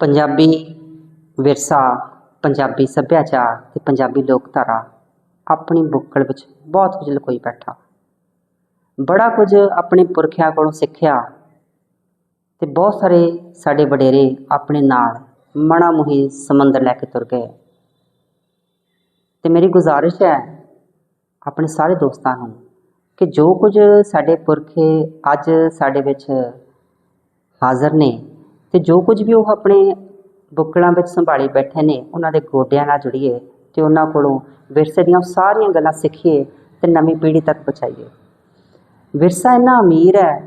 ਪੰਜਾਬੀ ਵਿਰਸਾ, ਪੰਜਾਬੀ ਸੱਭਿਆਚਾਰ ਤੇ ਪੰਜਾਬੀ ਲੋਕਧਾਰਾ ਆਪਣੀ ਬੁੱਕਲ ਵਿੱਚ ਬਹੁਤ ਕੁਝ ਲੁਕੋਈ ਬੈਠਾ। ਬੜਾ ਕੁਝ ਆਪਣੇ ਪੁਰਖਿਆਂ ਕੋਲੋਂ ਸਿੱਖਿਆ ਤੇ ਬਹੁਤ ਸਾਰੇ ਸਾਡੇ ਵਡੇਰੇ ਆਪਣੇ ਨਾਲ ਮਣਾ ਮੁਹੀ ਸਮੁੰਦਰ ਲੈ ਕੇ ਤੁਰ ਗਏ। ਤੇ ਮੇਰੀ ਗੁਜ਼ਾਰਿਸ਼ ਹੈ ਆਪਣੇ ਸਾਰੇ ਦੋਸਤਾਂ ਨੂੰ ਕਿ ਜੋ ਕੁਝ ਸਾਡੇ ਪੁਰਖੇ ਅੱਜ ਸਾਡੇ ਵਿੱਚ ਹਾਜ਼ਰ ਨੇ ਤੇ ਜੋ ਕੁਝ ਵੀ ਉਹ ਆਪਣੇ ਬੁੱਕਲਾਂ ਵਿੱਚ ਸੰਭਾਲੀ ਬੈਠੇ ਨੇ, ਉਹਨਾਂ ਦੇ ਗੋਡਿਆਂ ਨਾਲ ਜੁੜੀਏ ਤੇ ਉਹਨਾਂ ਕੋਲੋਂ ਵਿਰਸੇ ਦੀਆਂ ਸਾਰੀਆਂ ਗੱਲਾਂ ਸਿੱਖੀਏ ਤੇ ਨਵੀਂ ਪੀੜ੍ਹੀ ਤੱਕ ਪਹੁੰਚਾਈਏ। ਵਿਰਸਾ ਇੰਨਾ ਅਮੀਰ ਹੈ,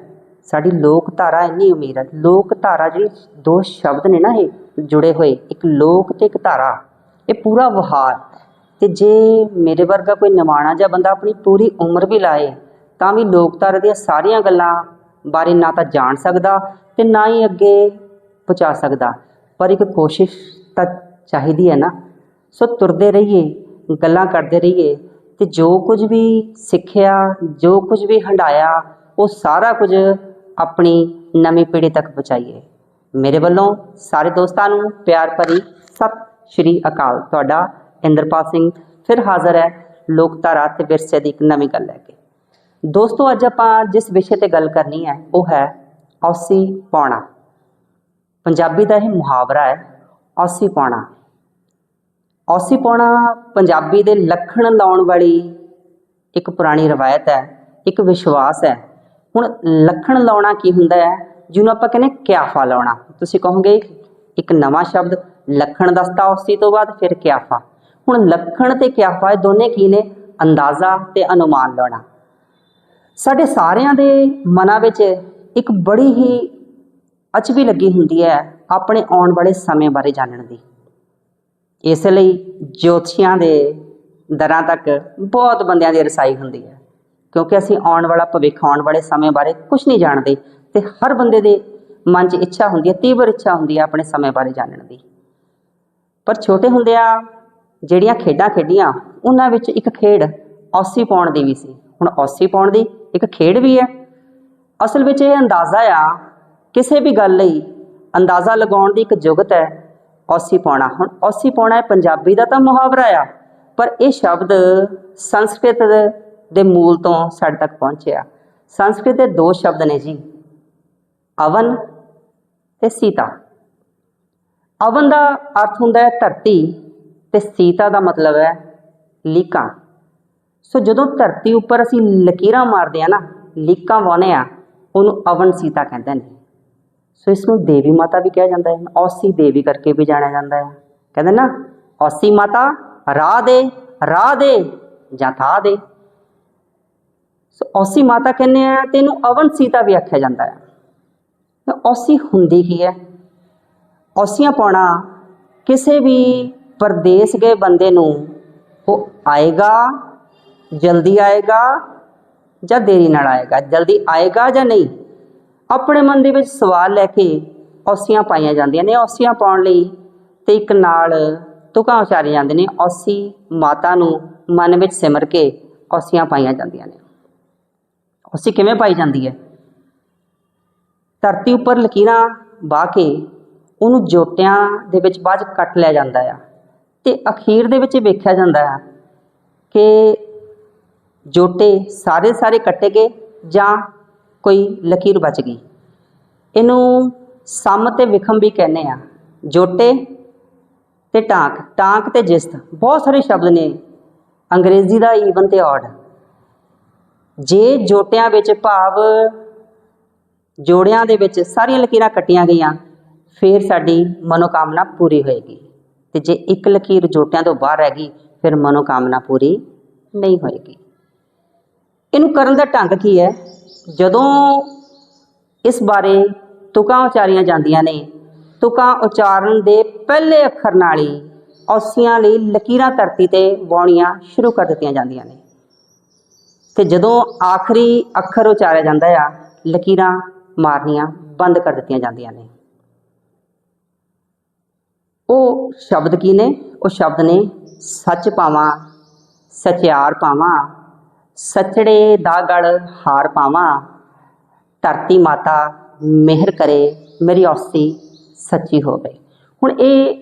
ਸਾਡੀ ਲੋਕ ਧਾਰਾ ਇੰਨੀ ਅਮੀਰ ਹੈ। ਲੋਕ ਧਾਰਾ ਜਿਹੜੀ ਦੋ ਸ਼ਬਦ ਨੇ ਨਾ ਇਹ ਜੁੜੇ ਹੋਏ, ਇੱਕ ਲੋਕ ਤੇ ਇੱਕ ਧਾਰਾ, ਇਹ ਪੂਰਾ ਵਿਹਾਰ। ਤੇ ਜੇ ਮੇਰੇ ਵਰਗਾ ਕੋਈ ਨਿਮਾਣਾ ਜਾਂ ਬੰਦਾ ਆਪਣੀ ਪੂਰੀ ਉਮਰ ਵੀ ਲਾਏ, ਤਾਂ ਵੀ ਲੋਕ ਧਾਰਾ ਦੀਆਂ ਸਾਰੀਆਂ ਗੱਲਾਂ ਬਾਰੇ ਨਾ ਤਾਂ ਜਾਣ ਸਕਦਾ ਤੇ ਨਾ ਹੀ ਅੱਗੇ ਪਹੁੰਚਾ ਸਕਦਾ। ਪਰ ਇੱਕ ਕੋਸ਼ਿਸ਼ ਤਾਂ ਚਾਹੀਦੀ ਹੈ ਨਾ। ਸੋ ਤੁਰਦੇ ਰਹੀਏ, ਗੱਲਾਂ ਕਰਦੇ ਰਹੀਏ ਤੇ ਜੋ ਕੁਝ ਵੀ ਸਿੱਖਿਆ, ਜੋ ਕੁਝ ਵੀ ਹੰਡਾਇਆ ਉਹ ਸਾਰਾ ਕੁਝ ਆਪਣੀ ਨਵੀਂ ਪੀੜ੍ਹੀ ਤੱਕ ਪਹੁੰਚਾਈਏ। ਮੇਰੇ ਵੱਲੋਂ ਸਾਰੇ ਦੋਸਤਾਂ ਨੂੰ ਪਿਆਰ ਭਰੀ ਸਤਿ ਸ਼੍ਰੀ ਅਕਾਲ। ਤੁਹਾਡਾ ਇੰਦਰਪਾਲ ਸਿੰਘ ਫਿਰ ਹਾਜ਼ਰ ਹੈ ਲੋਕਧਾਰਾ ਤੇ ਵਿਰਸੇ ਦੀ ਇੱਕ ਨਵੀਂ ਗੱਲ ਲੈ ਕੇ। ਦੋਸਤੋ, ਅੱਜ ਆਪਾਂ ਜਿਸ ਵਿਸ਼ੇ ਤੇ ਗੱਲ ਕਰਨੀ ਹੈ, ਉਹ ਹੈ ਔਸੀ ਪਾਉਣਾ। ਪੰਜਾਬੀ ਦਾ ਇਹ ਮੁਹਾਵਰਾ ਹੈ, ਔਸੀ ਪਾਉਣਾ ਔਸੀ ਪਾਉਣਾ ਪੰਜਾਬੀ ਦੇ ਲੱਖਣ ਲਾਉਣ ਵਾਲੀ ਇੱਕ ਪੁਰਾਣੀ ਰਵਾਇਤ ਹੈ, ਇੱਕ ਵਿਸ਼ਵਾਸ ਹੈ। ਹੁਣ ਲੱਖਣ ਲਾਉਣਾ ਕੀ ਹੁੰਦਾ ਹੈ, ਜਿਹਨੂੰ ਆਪਾਂ ਕਹਿੰਦੇ ਕਿਆਫਾ ਲਾਉਣਾ। ਤੁਸੀਂ ਕਹੋਗੇ, ਇੱਕ ਨਵਾਂ ਸ਼ਬਦ, ਲੱਖਣ ਦੱਸਤਾ ਔਸੀ ਤੋਂ ਬਾਅਦ ਫਿਰ ਕਿਆਫਾ। ਹੁਣ ਲੱਖਣ ਤੇ ਕਿਆਫਾ ਇਹ ਦੋਨੇ ਕੀ ਨੇ? ਅੰਦਾਜ਼ਾ ਤੇ ਅਨੁਮਾਨ ਲਾਉਣਾ। ਸਾਡੇ ਸਾਰਿਆਂ ਦੇ ਮਨਾਂ ਵਿੱਚ ਇੱਕ ਬੜੀ ਹੀ ਅਚਬੀ ਲੱਗੀ ਹੁੰਦੀ ਹੈ ਆਪਣੇ ਆਉਣ ਵਾਲੇ ਸਮੇਂ ਬਾਰੇ ਜਾਣਨ ਦੀ। ਇਸ ਲਈ ਜੋਤਸ਼ੀਆਂ ਦੇ ਦਰਾਂ ਤੱਕ ਬਹੁਤ ਬੰਦਿਆਂ ਦੀ ਰਸਾਈ ਹੁੰਦੀ ਹੈ, ਕਿਉਂਕਿ ਅਸੀਂ ਆਉਣ ਵਾਲਾ ਭਵਿੱਖ, ਆਉਣ ਵਾਲੇ ਸਮੇਂ ਬਾਰੇ ਕੁਝ ਨਹੀਂ ਜਾਣਦੇ ਤੇ ਹਰ ਬੰਦੇ ਦੇ ਮਨ 'ਚ ਇੱਛਾ ਹੁੰਦੀ ਹੈ, ਤੀਬਰ ਇੱਛਾ ਹੁੰਦੀ ਹੈ ਆਪਣੇ ਸਮੇਂ ਬਾਰੇ ਜਾਣਨ ਦੀ। ਪਰ ਛੋਟੇ ਹੁੰਦਿਆਂ ਜਿਹੜੀਆਂ ਖੇਡਾਂ ਖੇਡੀਆਂ, ਉਹਨਾਂ ਵਿੱਚ ਇੱਕ ਖੇਡ ਔਸੀ ਪਾਉਣ ਦੀ ਵੀ ਸੀ। ਹੁਣ ਔਸੀ ਪਾਉਣ ਦੀ ਇੱਕ ਖੇਡ ਵੀ ਹੈ। ਅਸਲ ਵਿੱਚ ਇਹ ਅੰਦਾਜ਼ਾ ਆ ਕਿਸੇ ਵੀ ਗੱਲ ਲਈ ਅੰਦਾਜ਼ਾ ਲਗਾਉਣ ਦੀ ਇੱਕ ਜੁਗਤ ਹੈ, ਔਸੀ ਪਾਉਣਾ। ਹੁਣ ਔਸੀ ਪਾਉਣਾ ਇਹ ਪੰਜਾਬੀ ਦਾ ਤਾਂ ਮੁਹਾਵਰਾ ਆ, ਪਰ ਇਹ ਸ਼ਬਦ ਸੰਸਕ੍ਰਿਤ ਦੇ ਮੂਲ ਤੋਂ ਸਾਡੇ ਤੱਕ ਪਹੁੰਚਿਆ। ਸੰਸਕ੍ਰਿਤ ਦੇ ਦੋ ਸ਼ਬਦ ਨੇ ਜੀ, ਅਵਨ ਤੇ ਸੀਤਾ। ਅਵਨ ਦਾ ਅਰਥ ਹੁੰਦਾ ਹੈ ਧਰਤੀ ਤੇ ਸੀਤਾ ਦਾ ਮਤਲਬ ਹੈ ਲੀਕਾਂ। ਸੋ ਜਦੋਂ ਧਰਤੀ ਉੱਪਰ ਅਸੀਂ ਲਕੀਰਾਂ ਮਾਰਦੇ ਆ ਨਾ, ਲੀਕਾਂ ਵਾਉਂਦੇ ਆ ਉਹਨੂੰ ਅਵਨ ਸੀਤਾ ਕਹਿੰਦੇ ਨੇ। ਸੋ ਇਸ ਨੂੰ ਦੇਵੀ ਮਾਤਾ ਵੀ ਕਿਹਾ ਜਾਂਦਾ ਹੈ, ਔਸੀ ਦੇਵੀ ਕਰਕੇ ਵੀ ਜਾਣਿਆ ਜਾਂਦਾ ਹੈ। ਕਹਿੰਦੇ ਨਾ, ਔਸੀ ਮਾਤਾ ਰਾਹ ਦੇ ਰਾਹ ਦੇ ਜਾਂ ਥਾ ਦੇ। ਸੋ ਔਸੀ ਮਾਤਾ ਕਹਿੰਦੇ ਆ, ਤੇ ਇਹਨੂੰ ਅਵਨ ਸੀਤਾ ਵੀ ਆਖਿਆ ਜਾਂਦਾ ਹੈ। ਤਾਂ ਔਸੀ ਹੁੰਦੀ ਕੀ ਹੈ। ਔਸੀਆਂ ਪਾਉਣਾ, ਕਿਸੇ ਵੀ ਪਰਦੇਸ ਗਏ ਬੰਦੇ ਨੂੰ, ਉਹ ਆਏਗਾ, ਜਲਦੀ ਆਏਗਾ ਜਾਂ ਦੇਰੀ ਨਾਲ ਆਏਗਾ, ਜਲਦੀ ਆਏਗਾ ਜਾਂ ਨਹੀਂ? ਆਪਣੇ ਮਨ ਦੇ ਵਿੱਚ ਸਵਾਲ ਲੈ ਕੇ ਔਸੀਆਂ ਪਾਈਆਂ ਜਾਂਦੀਆਂ ਨੇ। ਔਸੀਆਂ ਪਾਉਣ ਲਈ ਤੇ ਇੱਕ ਨਾਲ ਤੁਕਾਂ ਉਚਾਰੇ ਜਾਂਦੇ ਨੇ। ਔਸੀ ਮਾਤਾ ਨੂੰ ਮਨ ਵਿੱਚ ਸਿਮਰ ਕੇ ਔਸੀਆਂ ਪਾਈਆਂ ਜਾਂਦੀਆਂ ਨੇ। ਔਸੀ ਕਿਵੇਂ ਪਾਈ ਜਾਂਦੀ ਹੈ? ਧਰਤੀ ਉੱਪਰ ਲਕੀਰਾਂ ਵਾਹ ਕੇ ਉਹਨੂੰ ਜੋਟਿਆਂ ਦੇ ਵਿੱਚ ਬਾਅਦ 'ਚ ਕੱਟ ਲਿਆ ਜਾਂਦਾ ਆ। ਤੇ ਅਖੀਰ ਦੇ ਵਿੱਚ ਵੇਖਿਆ ਜਾਂਦਾ ਆ ਕਿ ਜੋਟੇ ਸਾਰੇ ਸਾਰੇ ਕੱਟੇ ਗਏ ਜਾਂ ਕੋਈ ਲਕੀਰ ਬਚ ਗਈ। ਇਹਨੂੰ ਸਮ ਤੇ ਵਿਖਮ ਵੀ ਕਹਿੰਦੇ ਆ। ਜੋਟੇ ਤੇ ਟਾਂਕ ਟਾਂਕ ਤੇ ਜਿਸਤ। ਬਹੁਤ ਸਾਰੇ ਸ਼ਬਦ ਨੇ। ਅੰਗਰੇਜ਼ੀ ਦਾ ਈਵਨ ਤੇ ਔਡ ਜੇ ਜੋਟਿਆਂ ਵਿੱਚ ਭਾਵ ਜੋੜਿਆਂ ਦੇ ਵਿੱਚ ਸਾਰੀਆਂ ਲਕੀਰਾਂ ਕੱਟੀਆਂ ਗਈਆਂ, ਫਿਰ ਸਾਡੀ ਮਨੋਕਾਮਨਾ ਪੂਰੀ ਹੋਏਗੀ। ਤੇ ਜੇ ਇੱਕ ਲਕੀਰ ਜੋਟਿਆਂ ਤੋਂ ਬਾਹਰ ਰਹਿ ਗਈ, ਫਿਰ ਮਨੋਕਾਮਨਾ ਪੂਰੀ ਨਹੀਂ ਹੋਏਗੀ। ਇਹਨੂੰ ਕਰਨ ਦਾ ਢੰਗ ਕੀ ਹੈ? ਜਦੋਂ ਇਸ ਬਾਰੇ ਤੁਕਾਂ ਉਚਾਰੀਆਂ ਜਾਂਦੀਆਂ ਨੇ, ਤੁਕਾਂ ਉਚਾਰਨ ਦੇ ਪਹਿਲੇ ਅੱਖਰ ਨਾਲ ਹੀ ਔਸੀਆਂ ਲਈ ਲਕੀਰਾਂ ਧਰਤੀ ਤੇ ਵਾਉਣੀਆਂ ਸ਼ੁਰੂ ਕਰ ਦਿੱਤੀਆਂ ਜਾਂਦੀਆਂ ਨੇ। ਤੇ ਜਦੋਂ ਆਖਰੀ ਅੱਖਰ ਉਚਾਰਿਆ ਜਾਂਦਾ ਆ, ਲਕੀਰਾਂ ਮਾਰਨੀਆਂ ਬੰਦ ਕਰ ਦਿੱਤੀਆਂ ਜਾਂਦੀਆਂ ਨੇ। ਉਹ ਸ਼ਬਦ ਕੀ ਨੇ? ਉਹ ਸ਼ਬਦ ਨੇ ਸੱਚ ਪਾਵਾਂ, ਸਚਿਆਰ ਪਾਵਾਂ। ਸਚੜੇ ਦਾ ਗਲ ਹਾਰ ਪਾਵਾਂ। ਧਰਤੀ ਮਾਤਾ, ਮਿਹਰ ਕਰੇ, ਮੇਰੀ ਔਸੀ ਸੱਚੀ ਹੋਵੇ। ਹੁਣ ਇਹ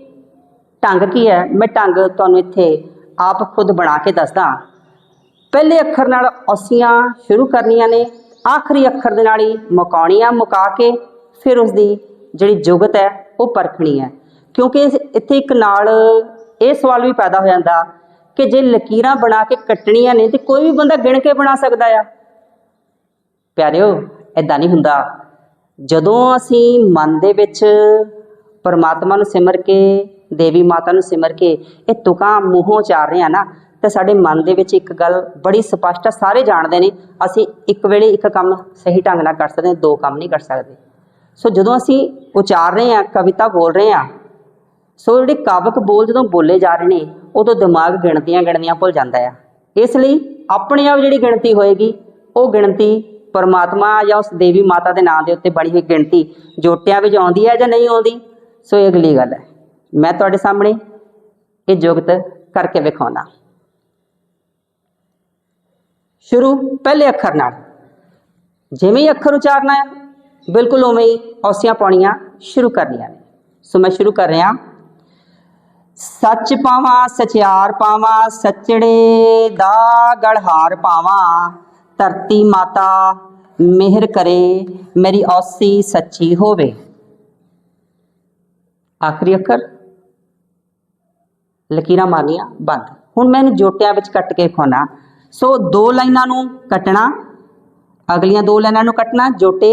ਢੰਗ ਕੀ ਹੈ? ਮੈਂ ਢੰਗ ਤੁਹਾਨੂੰ ਇੱਥੇ ਆਪ ਖੁਦ ਬਣਾ ਕੇ ਦੱਸਦਾ। ਪਹਿਲੇ ਅੱਖਰ ਨਾਲ ਔਸੀਆਂ ਸ਼ੁਰੂ ਕਰਨੀਆਂ ਨੇ, ਆਖਰੀ ਅੱਖਰ ਦੇ ਨਾਲ ਹੀ ਮੁਕਾਉਣੀਆਂ ਮੁਕਾ ਕੇ ਫਿਰ ਉਸ ਦੀ ਜਿਹੜੀ ਜੁਗਤ ਹੈ, ਉਹ ਪਰਖਣੀ ਹੈ। ਕਿਉਂਕਿ ਇੱਥੇ ਇੱਕ ਨਾਲ ਇਹ ਸਵਾਲ ਵੀ ਪੈਦਾ ਹੋ ਜਾਂਦਾ ਕਿ ਜੇ ਲਕੀਰਾਂ ਬਣਾ ਕੇ ਕੱਟਣੀਆਂ ਨੇ ਤੇ ਕੋਈ ਵੀ ਬੰਦਾ ਗਿਣ ਕੇ ਬਣਾ ਸਕਦਾ ਆ। ਪਿਆਰਿਓ ਐਦਾਂ ਨਹੀਂ ਹੁੰਦਾ। ਜਦੋਂ ਅਸੀਂ ਮਨ ਦੇ ਵਿੱਚ ਪਰਮਾਤਮਾ ਨੂੰ ਸਿਮਰ ਕੇ, ਦੇਵੀ ਮਾਤਾ ਨੂੰ ਸਿਮਰ ਕੇ ਇਹ ਤੁਕਾਂ ਮੂੰਹੋਂ ਉਚਾਰ ਰਹੇ ਆ ਨਾ, ਤਾਂ ਸਾਡੇ ਮਨ ਦੇ ਵਿੱਚ ਇੱਕ ਗੱਲ ਬੜੀ ਸਪਸ਼ਟ ਆ, ਸਾਰੇ ਜਾਣਦੇ ਨੇ, ਅਸੀਂ ਇੱਕ ਵੇਲੇ ਇੱਕ ਕੰਮ ਸਹੀ ਢੰਗ ਨਾਲ ਕਰ ਸਕਦੇ ਦੋ ਕੰਮ ਨਹੀਂ ਕਰ ਸਕਦੇ। ਸੋ ਜਦੋਂ ਅਸੀਂ ਉਚਾਰ ਰਹੇ ਆ ਕਵਿਤਾ ਬੋਲ ਰਹੇ ਆ ਸੋ ਜਿਹੜੇ ਕਾਵਕ ਬੋਲ ਜਦੋਂ ਬੋਲੇ ਜਾ ਰਹੇ ਨੇ ਉਦੋਂ ਦਿਮਾਗ ਗਿਣਤੀਆਂ ਗਿਣਨੀਆਂ ਭੁੱਲ ਜਾਂਦਾ ਆ। ਇਸ ਲਈ ਆਪਣੇ ਆਪ ਜਿਹੜੀ ਗਿਣਤੀ ਹੋਏਗੀ, ਉਹ ਗਿਣਤੀ ਪਰਮਾਤਮਾ ਜਾਂ ਉਸ ਦੇਵੀ ਮਾਤਾ ਦੇ ਨਾਂ ਦੇ ਉੱਤੇ ਬਣੀ ਹੋਈ ਗਿਣਤੀ ਜੋਟਿਆਂ ਵਿੱਚ ਆਉਂਦੀ ਹੈ ਜਾਂ ਨਹੀਂ ਆਉਂਦੀ? ਸੋ ਇਹ ਅਗਲੀ ਗੱਲ ਹੈ। ਮੈਂ ਤੁਹਾਡੇ ਸਾਹਮਣੇ ਇਹ ਜੁਗਤ ਕਰਕੇ ਵਿਖਾਉਣਾ ਸ਼ੁਰੂ ਪਹਿਲੇ ਅੱਖਰ ਨਾਲ। ਜਿਵੇਂ ਹੀ ਅੱਖਰ ਉਚਾਰਨਾ ਹੈ ਬਿਲਕੁਲ ਉਵੇਂ ਹੀ ਔਸੀਆਂ ਪਾਉਣੀਆਂ ਸ਼ੁਰੂ ਕਰਨੀਆਂ ਨੇ। ਸੋ ਮੈਂ ਸ਼ੁਰੂ ਕਰ ਰਿਹਾ। ਸੱਚ ਪਾਵਾਂ, ਸਚਿਆਰ ਪਾਵਾਂ, ਸੱਚੜੇ ਦਾ ਗੜਹਾਰ ਪਾਵਾਂ। ਧਰਤੀ ਮਾਤਾ, ਮਿਹਰ ਕਰੇ, ਮੇਰੀ ਔਸੀ ਸੱਚੀ ਹੋਵੇ। ਆਖਰੀ ਅੱਖਰ। ਲਕੀਰਾਂ ਮਾਰਨੀਆਂ ਬੰਦ। ਹੁਣ ਮੈਂ ਇਹਨੂੰ ਜੋਟਿਆਂ ਵਿੱਚ ਕੱਟ ਕੇ ਖਾਣਾ ਸੋ ਦੋ ਲਾਈਨਾਂ ਨੂੰ ਕੱਟਣਾ, ਅਗਲੀਆਂ ਦੋ ਲਾਈਨਾਂ ਨੂੰ ਕੱਟਣਾ, ਜੋਟੇ।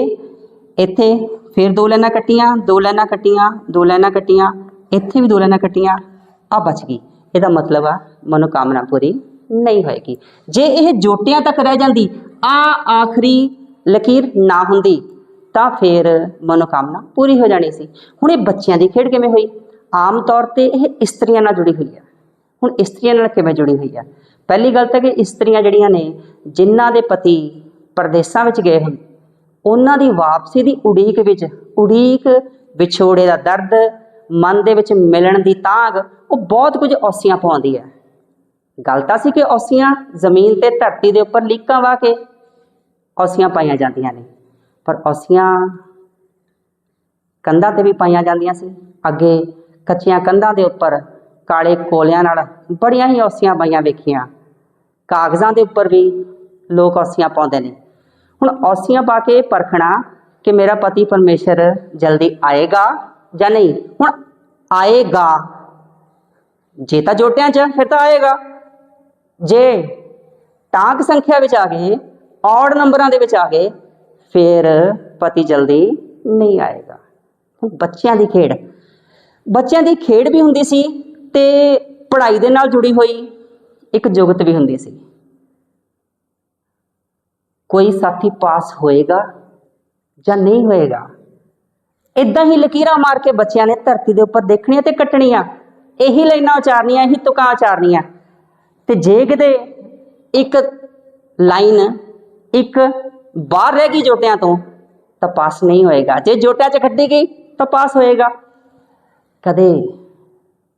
ਇੱਥੇ ਫਿਰ ਦੋ ਲਾਈਨਾਂ ਕੱਟੀਆਂ, ਦੋ ਲਾਈਨਾਂ ਕੱਟੀਆਂ, ਦੋ ਲਾਈਨਾਂ ਕੱਟੀਆਂ। ਇੱਥੇ ਵੀ ਦੋ ਲਾਈਨਾਂ ਕੱਟੀਆਂ। ਆ ਬਚ ਗਈ। ਇਹਦਾ ਮਤਲਬ ਆ ਮਨੋਕਾਮਨਾ ਪੂਰੀ ਨਹੀਂ ਹੋਏਗੀ। ਜੇ ਇਹ ਜੋਟਿਆਂ ਤੱਕ ਰਹਿ ਜਾਂਦੀ ਆ ਆਖਰੀ ਲਕੀਰ ਨਾ ਹੁੰਦੀ, ਤਾਂ ਫਿਰ ਮਨੋਕਾਮਨਾ ਪੂਰੀ ਹੋ ਜਾਣੀ ਸੀ। ਹੁਣ ਇਹ ਬੱਚਿਆਂ ਦੀ ਖੇਡ ਕਿਵੇਂ ਹੋਈ? ਆਮ ਤੌਰ ਤੇ ਇਹ ਇਸਤਰੀਆਂ ਨਾਲ ਜੁੜੀ ਹੋਈ ਆ। ਹੁਣ ਇਸਤਰੀਆਂ ਨਾਲ ਕਿਵੇਂ ਜੁੜੀ ਹੋਈ ਆ? ਪਹਿਲੀ ਗੱਲ ਤਾਂ ਕਿ ਇਸਤਰੀਆਂ ਜਿਹੜੀਆਂ ਨੇ, ਜਿਨ੍ਹਾਂ ਦੇ ਪਤੀ ਪਰਦੇਸਾਂ ਵਿੱਚ ਗਏ ਹਨ ਉਹਨਾਂ ਦੀ ਵਾਪਸੀ ਦੀ ਉਡੀਕ ਵਿੱਚ, ਉਡੀਕ ਵਿਛੋੜੇ ਦਾ ਦਰਦ ਮਨ ਦੇ ਵਿੱਚ ਮਿਲਣ ਦੀ ਤਾਂਗ, ਉਹ ਬਹੁਤ ਕੁਝ ਔਸੀਆਂ ਪਾਉਂਦੀ ਹੈ। ਗੱਲ ਤਾਂ ਸੀ ਕਿ ਔਸੀਆਂ ਜ਼ਮੀਨ ਤੇ ਧਰਤੀ ਦੇ ਉੱਪਰ ਲੀਕਾਂ ਵਾ ਕੇ ਔਸੀਆਂ ਪਾਈਆਂ ਜਾਂਦੀਆਂ ਨੇ। ਪਰ ਔਸੀਆਂ ਕੰਧਾਂ ਤੇ ਵੀ ਪਾਈਆਂ ਜਾਂਦੀਆਂ ਸੀ। ਅੱਗੇ ਕੱਚੀਆਂ ਕੰਧਾਂ ਦੇ ਉੱਪਰ ਕਾਲੇ ਕੋਲਿਆਂ ਨਾਲ ਬੜੀਆਂ ਹੀ ਔਸੀਆਂ ਪਾਈਆਂ ਵੇਖੀਆਂ। ਕਾਗਜ਼ਾਂ ਦੇ ਉੱਪਰ ਵੀ ਲੋਕ ਔਸੀਆਂ ਪਾਉਂਦੇ ਨੇ। ਹੁਣ ਔਸੀਆਂ ਪਾ ਕੇ ਪਰਖਣਾ ਕਿ ਮੇਰਾ ਪਤੀ ਪਰਮੇਸ਼ਰ ਜਲਦੀ ਆਏਗਾ ਜਾਂ ਨਹੀਂ? ਹੁਣ ਆਏਗਾ। ਜੇ ਤਾਂ ਜੋਟਿਆਂ 'ਚ ਫਿਰ ਤਾਂ ਆਏਗਾ। ਜੇ ਟਾਂਕ ਸੰਖਿਆ ਵਿੱਚ ਆ ਗਏ ਔਡ ਨੰਬਰਾਂ ਦੇ ਵਿੱਚ ਆ ਗਏ, ਫਿਰ ਪਤੀ ਜਲਦੀ ਨਹੀਂ ਆਏਗਾ। ਹੁਣ ਬੱਚਿਆਂ ਦੀ ਖੇਡ। ਬੱਚਿਆਂ ਦੀ ਖੇਡ ਵੀ ਹੁੰਦੀ ਸੀ ਤੇ ਪੜ੍ਹਾਈ ਦੇ ਨਾਲ ਜੁੜੀ ਹੋਈ ਇੱਕ ਜੁਗਤ ਵੀ ਹੁੰਦੀ ਸੀ। ਕੋਈ ਸਾਥੀ ਪਾਸ ਹੋਏਗਾ ਜਾਂ ਨਹੀਂ ਹੋਏਗਾ? ਇਦਾਂ ਹੀ ਲਕੀਰਾਂ ਮਾਰ ਕੇ ਬੱਚਿਆਂ ਨੇ ਧਰਤੀ ਦੇ ਉੱਪਰ ਦੇਖਣੀਆਂ ਤੇ ਕੱਟਣੀਆਂ। ਇਹੀ ਲਾਈਨਾਂ ਉਚਾਰਨੀਆਂ, ਇਹੀ ਤੁਕਾਂ ਉਚਾਰਨੀਆਂ। ਤੇ ਜੇ ਕਿਤੇ ਇੱਕ ਲਾਈਨ, ਇੱਕ ਬਾਹਰ ਰਹਿ ਗਈ ਜੋਟਿਆਂ ਤੋਂ, ਤਾਂ ਪਾਸ ਨਹੀਂ ਹੋਏਗਾ। ਜੇ ਜੋਟਿਆਂ 'ਚ ਕੱਢੀ ਗਈ, ਤਾਂ ਪਾਸ ਹੋਏਗਾ। ਕਦੇ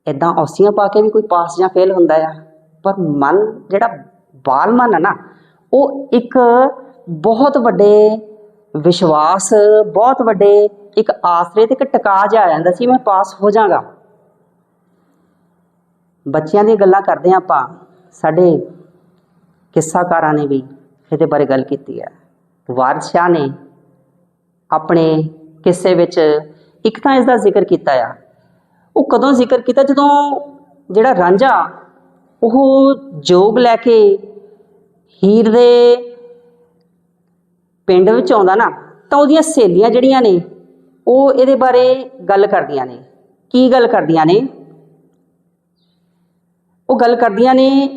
ਇਦਾਂ ਔਸੀਆਂ ਪਾ ਕੇ ਵੀ ਕੋਈ ਪਾਸ ਜਾਂ ਫੇਲ ਹੁੰਦਾ ਆ, ਪਰ ਮਨ, ਜਿਹੜਾ ਬਾਲ ਮਨ ਹੈ ਨਾ, ਉਹ ਇੱਕ ਬਹੁਤ ਵੱਡੇ ਵਿਸ਼ਵਾਸ, ਬਹੁਤ ਵੱਡੇ ਇੱਕ ਆਸਰੇ ਤੇ ਇੱਕ ਟਿਕਾ ਜਾ ਜਾਂਦਾ ਸੀ, ਮੈਂ ਪਾਸ ਹੋ ਜਾਗਾ ਬੱਚਿਆਂ ਦੀਆਂ ਗੱਲਾਂ ਕਰਦੇ ਹਾਂ ਆਪਾਂ। ਸਾਡੇ ਕਿੱਸਾਕਾਰਾਂ ਨੇ ਵੀ ਇਹਦੇ ਬਾਰੇ ਗੱਲ ਕੀਤੀ ਹੈ ਵਾਰਿਸ ਸ਼ਾਹ ਨੇ ਆਪਣੇ ਕਿੱਸੇ ਵਿੱਚ ਇੱਕ ਤਾਂ ਇਸ ਦਾ ਜ਼ਿਕਰ ਕੀਤਾ ਆ। ਉਹ ਕਦੋਂ ਜ਼ਿਕਰ ਕੀਤਾ? ਜਦੋਂ ਜਿਹੜਾ ਰਾਂਝਾ, ਉਹ ਜੋਗ ਲੈ ਕੇ ਹੀਰ ਦੇ ਪਿੰਡ ਵਿੱਚ ਆਉਂਦਾ ਨਾ, ਤਾਂ ਉਹਦੀਆਂ ਸਹੇਲੀਆਂ ਜਿਹੜੀਆਂ ਨੇ ਉਹ ਇਹਦੇ ਬਾਰੇ ਗੱਲ ਕਰਦੀਆਂ ਨੇ। ਕੀ ਗੱਲ ਕਰਦੀਆਂ ਨੇ? ਉਹ ਗੱਲ ਕਰਦੀਆਂ ਨੇ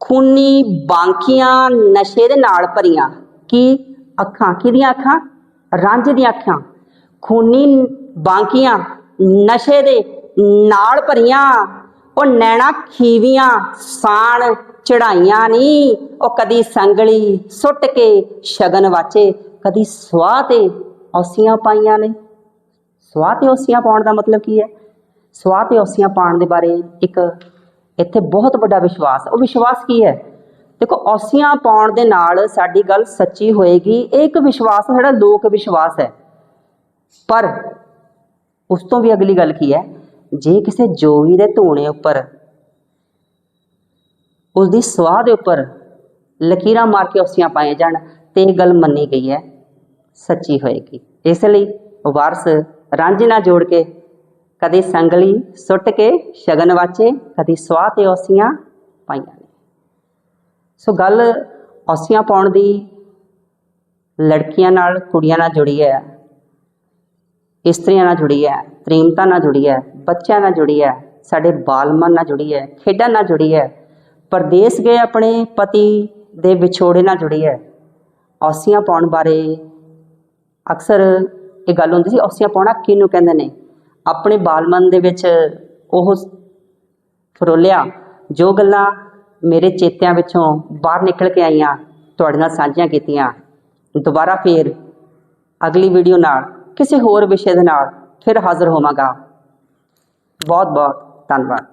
ਖੂਨੀ ਬਾਂਕੀਆਂ ਨਸ਼ੇ ਦੇ ਨਾਲ ਭਰੀਆਂ। ਕੀ? ਅੱਖਾਂ। ਕਿਹਦੀਆਂ ਅੱਖਾਂ? ਰਾਂਝੇ ਦੀਆਂ ਅੱਖਾਂ। ਖੂਨੀ ਬਾਂਕੀਆਂ ਨਸ਼ੇ ਦੇ ਨਾਲ ਭਰੀਆਂ। ਉਹ ਨੈਣਾ ਖੀਵੀਆਂ, ਸਾਣ ਚੜਾਈਆਂ ਨਹੀਂ ਉਹ ਕਦੀ ਸੰਗਲੀ ਸੁੱਟ ਕੇ ਸ਼ਗਨ ਵਾਚੇ, ਕਦੀ ਸਵਾਹ ਤੇ ਔਸੀਆਂ ਪਾਈਆਂ ਨੇ। ਸਵਾਹ ਤੇ ਔਸੀਆਂ ਪਾਉਣ ਦਾ ਮਤਲਬ ਕੀ ਹੈ? ਸਵਾਹ ਤੇ ਔਸੀਆਂ ਪਾਉਣ ਦੇ ਬਾਰੇ ਇੱਕ ਇੱਥੇ ਬਹੁਤ ਵੱਡਾ ਵਿਸ਼ਵਾਸ। ਉਹ ਵਿਸ਼ਵਾਸ ਕੀ ਹੈ? ਦੇਖੋ, ਔਸੀਆਂ ਪਾਉਣ ਦੇ ਨਾਲ ਸਾਡੀ ਗੱਲ ਸੱਚੀ ਹੋਏਗੀ। ਇਹ ਇੱਕ ਵਿਸ਼ਵਾਸ, ਸਾਡਾ ਲੋਕ ਵਿਸ਼ਵਾਸ ਹੈ। ਪਰ ਉਸ ਤੋਂ ਵੀ ਅਗਲੀ ਗੱਲ ਕੀ ਹੈ? ਜੇ ਕਿਸੇ ਜੋਗੀ ਦੇ ਧੂਣੇ ਉੱਪਰ ਉਸ ਦੀ ਸਵਾਹ ਦੇ ਉੱਪਰ ਲਕੀਰਾਂ ਮਾਰ ਕੇ ਔਸੀਆਂ ਪਾਈਆਂ ਜਾਣ, ਤੇ ਇਹ ਗੱਲ ਮੰਨੀ ਗਈ ਹੈ ਸੱਚੀ ਹੋਏਗੀ। ਇਸ ਲਈ ਵਾਰਸ ਰਾਂਝੇ ਨਾਲ ਜੋੜ ਕੇ ਕਦੇ ਸੰਗਲੀ ਸੁੱਟ ਕੇ ਸ਼ਗਨ ਵਾਚੇ, ਕਦੇ ਸਵਾਹ ਤੇ ਔਸੀਆਂ ਪਾਈਆਂ ਨੇ। ਸੋ ਗੱਲ ਔਸੀਆਂ ਪਾਉਣ ਦੀ ਲੜਕੀਆਂ ਨਾਲ, ਕੁੜੀਆਂ ਨਾਲ ਜੁੜੀ ਹੈ, ਇਸਤਰੀਆਂ ਨਾਲ ਜੁੜੀ ਹੈ ਤ੍ਰੀਮਤਾ ਨਾਲ ਜੁੜੀ ਹੈ, ਬੱਚਿਆਂ ਨਾਲ ਜੁੜੀ ਹੈ, ਸਾਡੇ ਬਾਲਮਨ ਨਾਲ ਜੁੜੀ ਹੈ, ਖੇਡਾਂ ਨਾਲ ਜੁੜੀ ਹੈ, ਪਰਦੇਸ ਗਏ ਆਪਣੇ ਪਤੀ ਦੇ ਵਿਛੋੜੇ ਨਾਲ ਜੁੜੀ ਹੈ। ਔਸੀਆਂ ਪਾਉਣ ਬਾਰੇ ਅਕਸਰ ਇਹ ਗੱਲ ਹੁੰਦੀ ਸੀ ਔਸੀਆਂ ਪਾਉਣਾ ਕਿਹਨੂੰ ਕਹਿੰਦੇ ਨੇ? ਆਪਣੇ ਬਾਲਮਨ ਦੇ ਵਿੱਚ ਉਹ ਫਰੋਲਿਆ, ਜੋ ਗੱਲਾਂ ਮੇਰੇ ਚੇਤਿਆਂ ਵਿੱਚੋਂ ਬਾਹਰ ਨਿਕਲ ਕੇ ਆਈਆਂ, ਤੁਹਾਡੇ ਨਾਲ ਸਾਂਝੀਆਂ ਕੀਤੀਆਂ, ਦੁਬਾਰਾ ਫੇਰ ਅਗਲੀ ਵੀਡੀਓ ਨਾਲ, ਕਿਸੇ ਹੋਰ ਵਿਸ਼ੇ ਦੇ ਨਾਲ ਫਿਰ ਹਾਜ਼ਰ ਹੋਵਾਂਗਾ। ਬਹੁਤ ਬਹੁਤ ਧੰਨਵਾਦ।